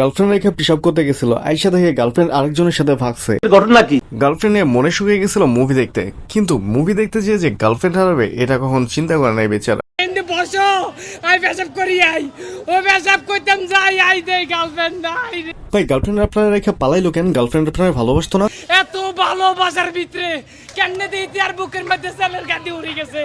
Girlfriend রেখে পিসাব করতে গেছিল আইসা থেকে গার্লফ্রেন্ড আরেকজনের সাথে ভাগছে। ঘটনা কি? গার্লফ্রেন্ড নিয়ে মনে শুকিয়ে গেছিল মুভি দেখতে কিন্তু মুভি দেখতে যেয়ে যে গার্লফ্রেন্ড হারাবে এটা কখন চিন্তা করে নাই বেচারা। বসো আই পেশাব করি আই ও পেশাব করতাম যাই আই দেই গার্লফ্রেন্ড নাই ভাই গার্লফ্রেন্ড আপনারা রেখে পালাইলো কেন? গার্লফ্রেন্ড আপনার ভালোবাসতো না? এত ভালোবাসার ভিতরে কেন দিতে আর বুকের মধ্যে গাদি উড়ে গেছে?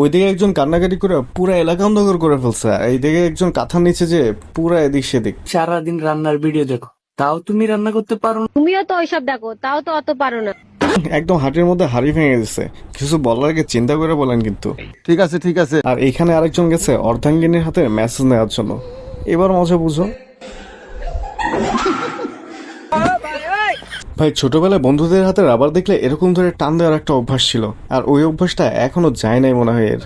ওইদিকে একজন কান্নাকাটি করে পুরো এলাকা অন্ধকার করে ফেলছে। এইদিকে একজন কাঁথার নিচে যে পুরো এদিক সেদিক। সারাদিন রান্নার ভিডিও দেখো। তাও তুমি রান্না করতে পারো না। তুমিও তো ওইসব দেখো তাও তো অত পারো না। একদম হাটের মধ্যে হাড়ি ভেঙে গেছে কিছু বলার আগে চিন্তা করে বলেন কিন্তু। ঠিক আছে ঠিক আছে। আর এখানে আরেকজন গেছে অর্ধাঙ্গিনীর হাতে মেসেজ নেওয়ার জন্য। এবার মজা বুঝো। ভাই ছোটবেলায় বন্ধুদের হাতে রাবার দেখলে এরকম ধরে টান দেওয়ার একটা অভ্যাস ছিল। আর ওই অভ্যাসটা এখনও যায় নাই মনে হয় এর।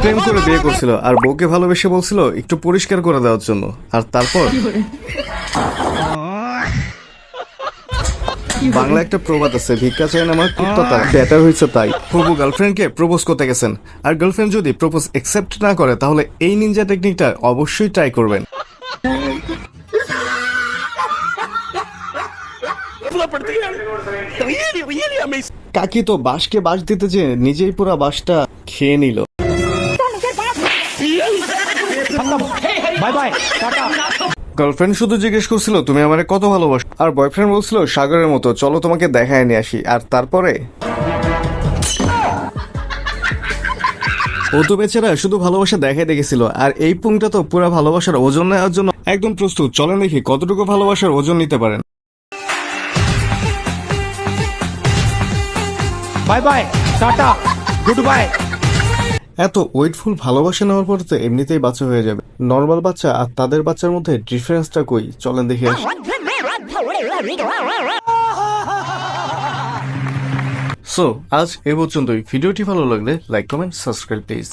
প্রেম করে বিয়ে করছিল আর বউকে ভালোবেসে বলছিল একটু পরিষ্কার করে দেওয়ার জন্য। আর তারপর বাংলা একটা প্রবাদ আছে ভিক্ষা চাই না আমার কুত্তা তার। বেটার হয়েছে তাই। হবু গার্লফ্রেন্ডকে প্রপোজ করতে গেছেন। আর গার্লফ্রেন্ড যদি প্রপোজ একসেপ্ট না করে তাহলে এই নিনজা টেকনিকটা অবশ্যই ট্রাই করবেন। কাকি তো বাঁশকে বাঁশ দিতে যে নিজেই পুরো বাঁশটা খেয়ে নিল। গার্লফ্রেন্ড শুধু জিজ্ঞেস করছিল তুমি আমারে কত ভালোবাসো? আর বয়ফ্রেন্ড বলছিল সাগরের মতো চলো তোমাকে দেখায় নিয়ে আসি। আর তারপরে? ও তো বেচারা শুধু ভালোবাসা দেখাই দেখেছিল আর এই পুংটা তো পুরো ভালোবাসার ওজন নেওয়ার জন্য একদম প্রস্তুত। চলেন দেখি কতটুকু ভালোবাসার ওজন নিতে পারেন। Bye bye tata good bye এত ওয়েটফুল ভালোবাসা নেওয়ার পর তো এমনিতেই বাচ্চা হয়ে যাবে। নর্মাল বাচ্চা আর তাদের বাচ্চার মধ্যে ডিফারেন্সটা কই? চলেন দেখে আসি। সো আজ এ পর্যন্তই। ভিডিওটি ভালো লাগলে লাইক কমেন্ট সাবস্ক্রাইব প্লিজ।